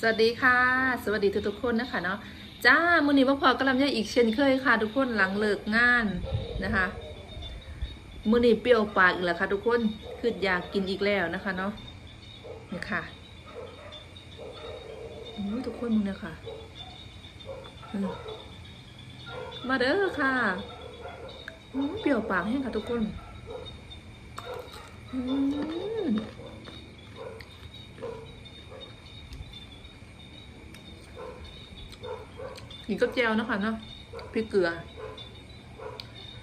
สวัสดีค่ะ สวัสดีทุกๆคนนะคะเนาะจ้ามือนี้มาพอกำลังยาอีกเช่นเคยค่ะ ทุกคนหลังเลิกงานนะคะมือนี้เปรี้ยวปากอีกแล้วค่ะ ทุกคนคืออยากกินอีกแล้วนะคะเนาะนี่ค่ะทุกคนมึงเนี่ยค่ะมาเด้อค่ะเปรี้ยวปากแห้งค่ะทุกคน อืม กินกับแจวนะคะเนาะพริกเกลือ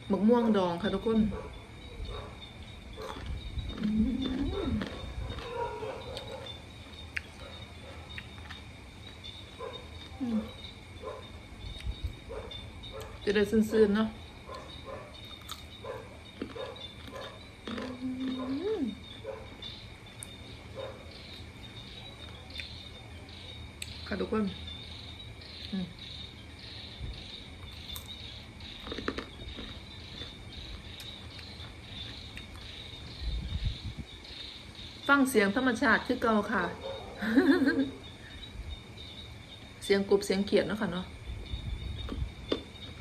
หมกม่วงดองค่ะทุกคนจะได้ซื่นๆเนาะอืมค่ะทุกคนอืม ฟังเสียงธรรมชาติคือเก่าค่ะ เสียงกบเสียงเขียดเนาะค่ะเนาะ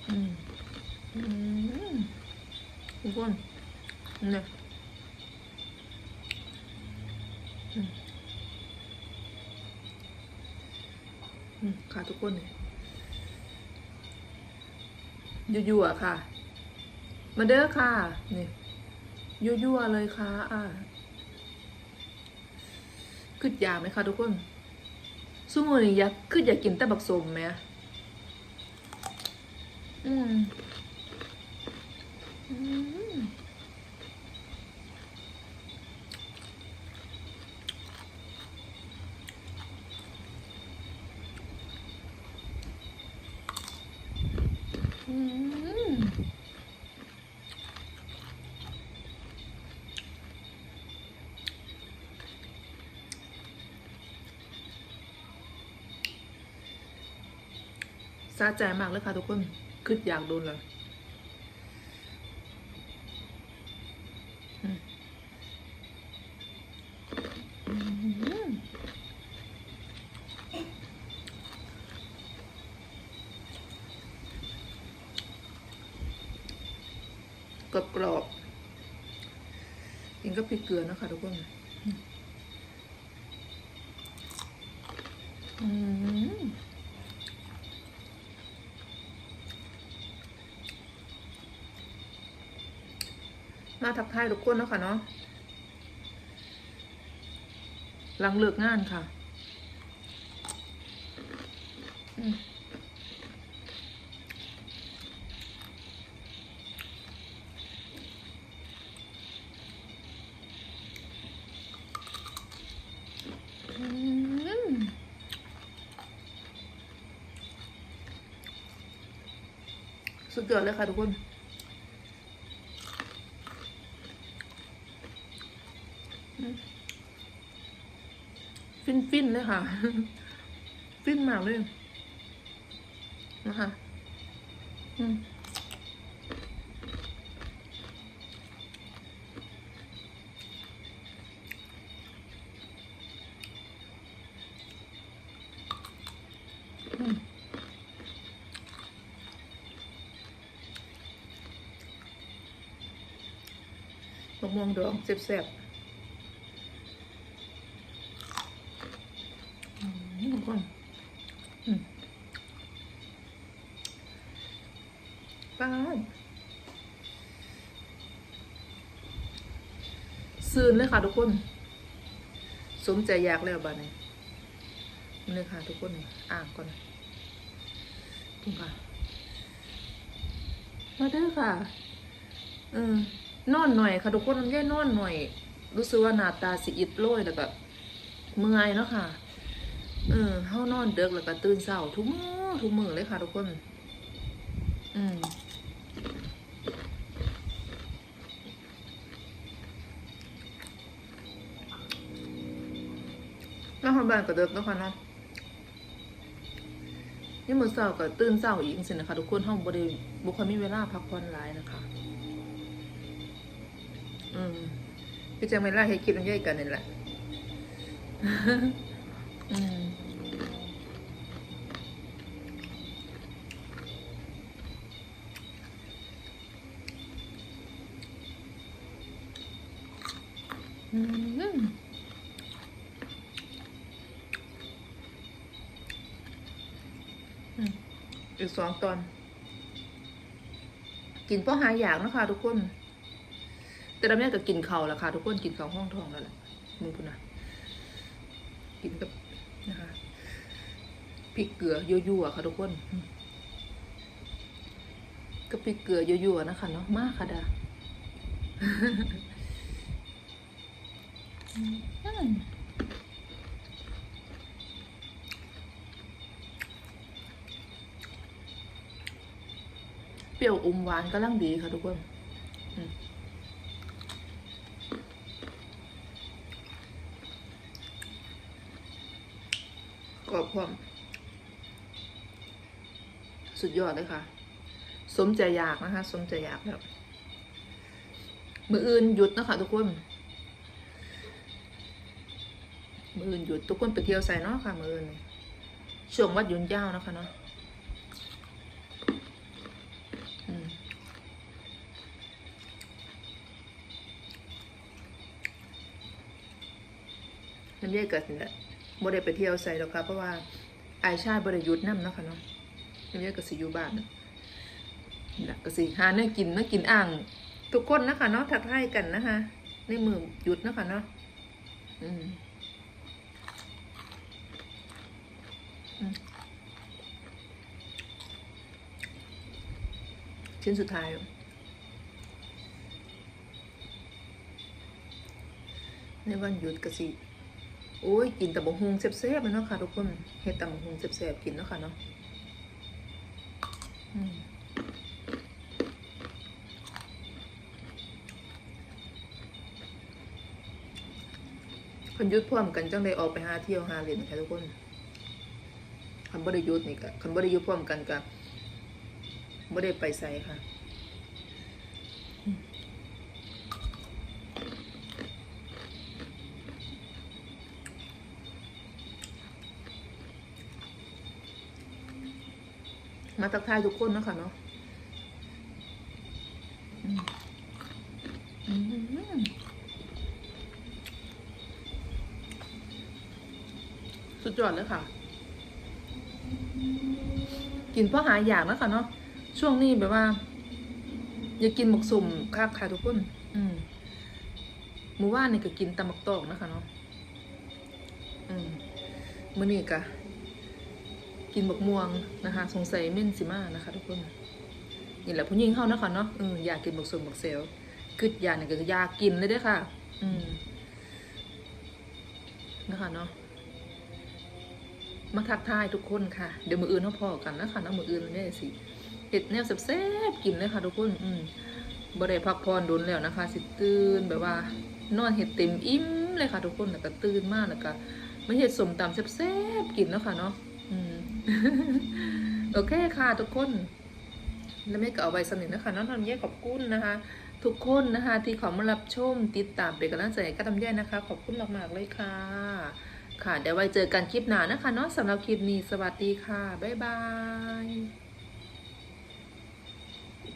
อืมอืมทุกคนเนี่ยค่ะทุกคนเนี่ยยั่วๆค่ะ มาเด้อค่ะ นี่ยั่วๆเลยค่ะ อ่า คือยาไหมคะทุกคนซูโมนี่ยากคืออยากกินแต่บักสมไหมอืมอืม สะใจมากเลยค่ะทุกคนคืออยากโดนเลยกรอบกรอบกินก็พริกเกลือนะคะทุกคน อืม มาทักทายทุกคนเนาะค่ะเนาะหลังเลิกงานค่ะอืมอืมสุดยอดเลยค่ะทุกคน ฟินเลยค่ะ ฟินมากเลยนะคะมอืมมะม่วงดองแซ่บๆ อืมทุกคนอืมป้าด ซื่นเลยค่ะทุกคน สมใจอยากแล้วบ้านนี้นี่ค่ะทุกคนอ่างก่อนทุกค่ะ มาเด้อค่ะเออนอนหน่อยค่ะทุกคนมันแย่นอนหน่อย รู้สึกว่าหน้าตาสิอิดโรยแล้วก็เมื่อยเนาะค่ะเออเฮานอนเดึกแล้วก็ตื่นเช้าทุกมื้อทุกมื้อเลยค่ะทุกคน อืม แล้วทำบ้านก็เดึกแล้วค่ะเนาะนี่มื้อเช้าก็ตื่นเศร้าอีกสิ่นะคะ ทุกคนเฮาบ่ได้บ่ค่อยมีเวลาพักผ่อนหลายนะคะ อืมพี่จังเวลาให้คิดมันย่อยกันนี่แหละ อืม อีกสองตอน กินเพราะหาอยากนะคะทุกคน แต่ละแม่ก็กินเขาวละค่ะทุกคนกินเขาวห้องทองแล้วแหละมึงพูดนะกินกับนะคะพริกเกลือยั่วๆค่ะทุกคนอืมก็พริกเกลือยั่วๆนะคะเนาะมากค่ะดาอืม รี้ยวอมหวานก็ลังดีค่ะทุกคนกรอบพร้อมสุดยอดเลยค่ะ สมใจอยากนะคะ สมใจอยากแบบมืออื่นหยุดนะคะทุกคน มืออื่นหยุดทุกคนไปเที่ยวใส่เนาะค่ะ มืออื่นช่วงวัดยุนยานะคะเนาะอืม น้ำเย่เกิดนี่แหละบ่ได้ไปเที่ยวใส่หรอกค่ะเพราะว่าอายชาติบ่ได้หยุดน้ำเนาะค่ะเนาะน้ำเย่ก็สิอยู่บ้านนะก็สิหาเนื้อกินเนื้อกินอ่าง ทุกคนนะคะเนาะทักทายกันนะคะในมือหยุดนะคะเนาะอืมชิ้นสุดท้ายในวันหยุดกะสิ โอ้ยกินแต่บะฮงแซ่บๆเลยเนาะค่ะทุกคนเฮ็ดแต่บะฮงแซ่บๆกินเนาะค่ะเนาะอืมเพิ่นยุดพร้อมกันจังได้ออกไปหาเที่ยวหาเล่นค่ะทุกคนคันบ่ได้ยุดนี่ก็คันบ่ได้ยุดพร้อมกันก็บ่ได้ไปไสค่ะ มาทักทายทุกคนนะคะเนาะสุดยอดเลยค่ะ กินเพราะหาอยากนะคะเนาะ ช่วงนี้แบบว่า อย่ากินหมกสุ่มค่ะค่ะทุกคน อืมหมู่ว่านนี่ก็กินตำหมักตอกนะคะเนาะ อืมมื้อนี้ก็ กินบักม่วงนะคะ สงสัยเม่นสิมานะคะ ทุกคนนี่แหละผู้หญิงเฮานะคะเนาะเอออยากกินบักสมบักเซลคืออยากนี่ยก็อยากกินเลยเด้อค่ะ อืมนะคะเนาะมาทักทายทุกคนค่ะ เดี๋ยวมืออื่นเขาพอกันนะคะนาะมืออื่นแม่สิเห็ดแนวแซ่บๆกินเลยค่ะทุกคน อืมบ่ได้พักผ่อนโดนแล้วนะคะ สิตื่นแบบว่า นอนเห็ดเต็มอิ่มเลยค่ะทุกคนแล้วก็ตื่นมากแล้วก็มาเห็ดสมตำแซ่บๆกินเนาะค่ะเนาะ โอเคค่ะทุกคนแล้วไม่ก็เอาไว้สนิทนะคะน้องทำแย่ขอบคุณนะคะ ทุกคนนะคะที่ขอมารับชมติดตามเป็นกำลังใจก็ทำแย่นะคะ ขอบคุณมากๆเลยค่ะ ค่ะเดี๋ยวไว้เจอกันคลิปหน้านะคะเนาะสำหรับคลิปนี้สวัสดีค่ะบ๊ายบาย